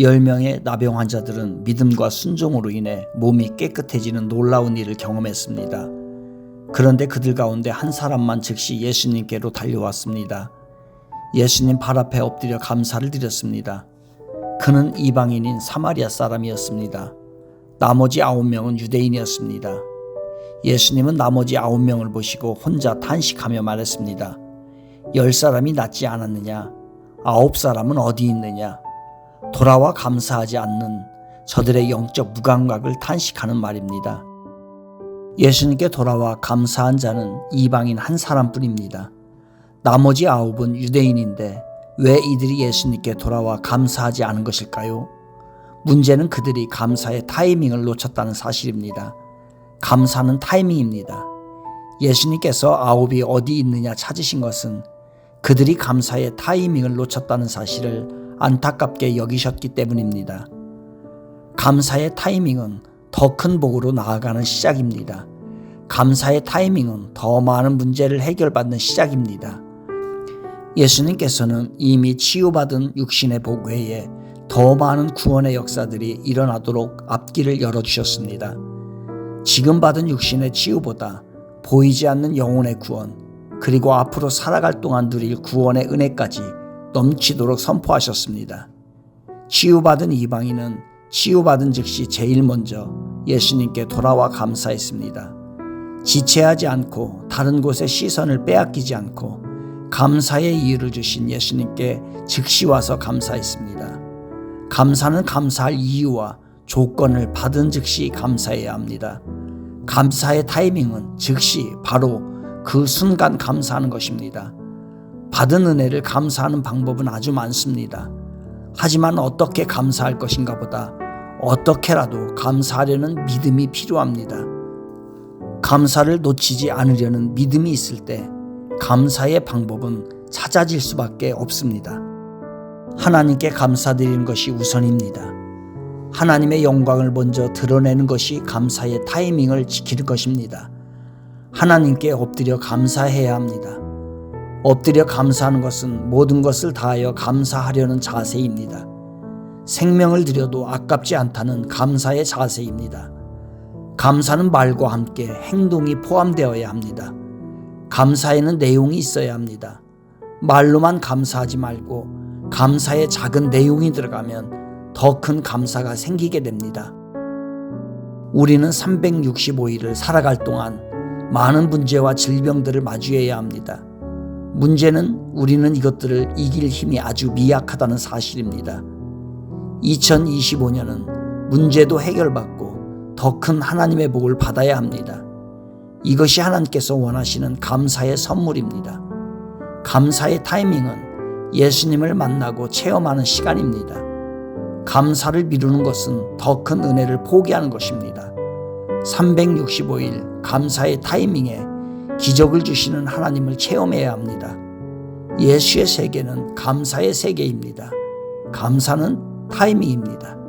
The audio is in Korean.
10명의 나병 환자들은 믿음과 순종으로 인해 몸이 깨끗해지는 놀라운 일을 경험했습니다. 그런데 그들 가운데 한 사람만 즉시 예수님께로 달려왔습니다. 예수님 발 앞에 엎드려 감사를 드렸습니다. 그는 이방인인 사마리아 사람이었습니다. 나머지 아홉 명은 유대인이었습니다. 예수님은 나머지 아홉 명을 보시고 혼자 탄식하며 말했습니다. 열 사람이 낫지 않았느냐? 아홉 사람은 어디 있느냐? 돌아와 감사하지 않는 저들의 영적 무감각을 탄식하는 말입니다. 예수님께 돌아와 감사한 자는 이방인 한 사람뿐입니다. 나머지 아홉은 유대인인데 왜 이들이 예수님께 돌아와 감사하지 않은 것일까요? 문제는 그들이 감사의 타이밍을 놓쳤다는 사실입니다. 감사는 타이밍입니다. 예수님께서 아홉이 어디 있느냐 찾으신 것은 그들이 감사의 타이밍을 놓쳤다는 사실을 안타깝게 여기셨기 때문입니다. 감사의 타이밍은 더 큰 복으로 나아가는 시작입니다. 감사의 타이밍은 더 많은 문제를 해결받는 시작입니다. 예수님께서는 이미 치유받은 육신의 복 외에 더 많은 구원의 역사들이 일어나도록 앞길을 열어주셨습니다. 지금 받은 육신의 치유보다 보이지 않는 영혼의 구원, 그리고 앞으로 살아갈 동안 누릴 구원의 은혜까지 넘치도록 선포하셨습니다. 치유받은 이방인은 치유받은 즉시 제일 먼저 예수님께 돌아와 감사했습니다. 지체하지 않고 다른 곳에 시선을 빼앗기지 않고 감사의 이유를 주신 예수님께 즉시 와서 감사했습니다. 감사는 감사할 이유와 조건을 받은 즉시 감사해야 합니다. 감사의 타이밍은 즉시 바로 그 순간 감사하는 것입니다. 받은 은혜를 감사하는 방법은 아주 많습니다. 하지만 어떻게 감사할 것인가 보다 어떻게라도 감사하려는 믿음이 필요합니다. 감사를 놓치지 않으려는 믿음이 있을 때 감사의 방법은 찾아질 수밖에 없습니다. 하나님께 감사드리는 것이 우선입니다. 하나님의 영광을 먼저 드러내는 것이 감사의 타이밍을 지키는 것입니다. 하나님께 엎드려 감사해야 합니다. 엎드려 감사하는 것은 모든 것을 다하여 감사하려는 자세입니다. 생명을 들여도 아깝지 않다는 감사의 자세입니다. 감사는 말과 함께 행동이 포함되어야 합니다. 감사에는 내용이 있어야 합니다. 말로만 감사하지 말고 감사의 작은 내용이 들어가면 더 큰 감사가 생기게 됩니다. 우리는 365일을 살아갈 동안 많은 문제와 질병들을 마주해야 합니다. 문제는 우리는 이것들을 이길 힘이 아주 미약하다는 사실입니다. 2025년은 문제도 해결받고 더 큰 하나님의 복을 받아야 합니다. 이것이 하나님께서 원하시는 감사의 선물입니다. 감사의 타이밍은 예수님을 만나고 체험하는 시간입니다. 감사를 미루는 것은 더 큰 은혜를 포기하는 것입니다. 365일 감사의 타이밍에 기적을 주시는 하나님을 체험해야 합니다. 예수의 세계는 감사의 세계입니다. 감사는 타이밍입니다.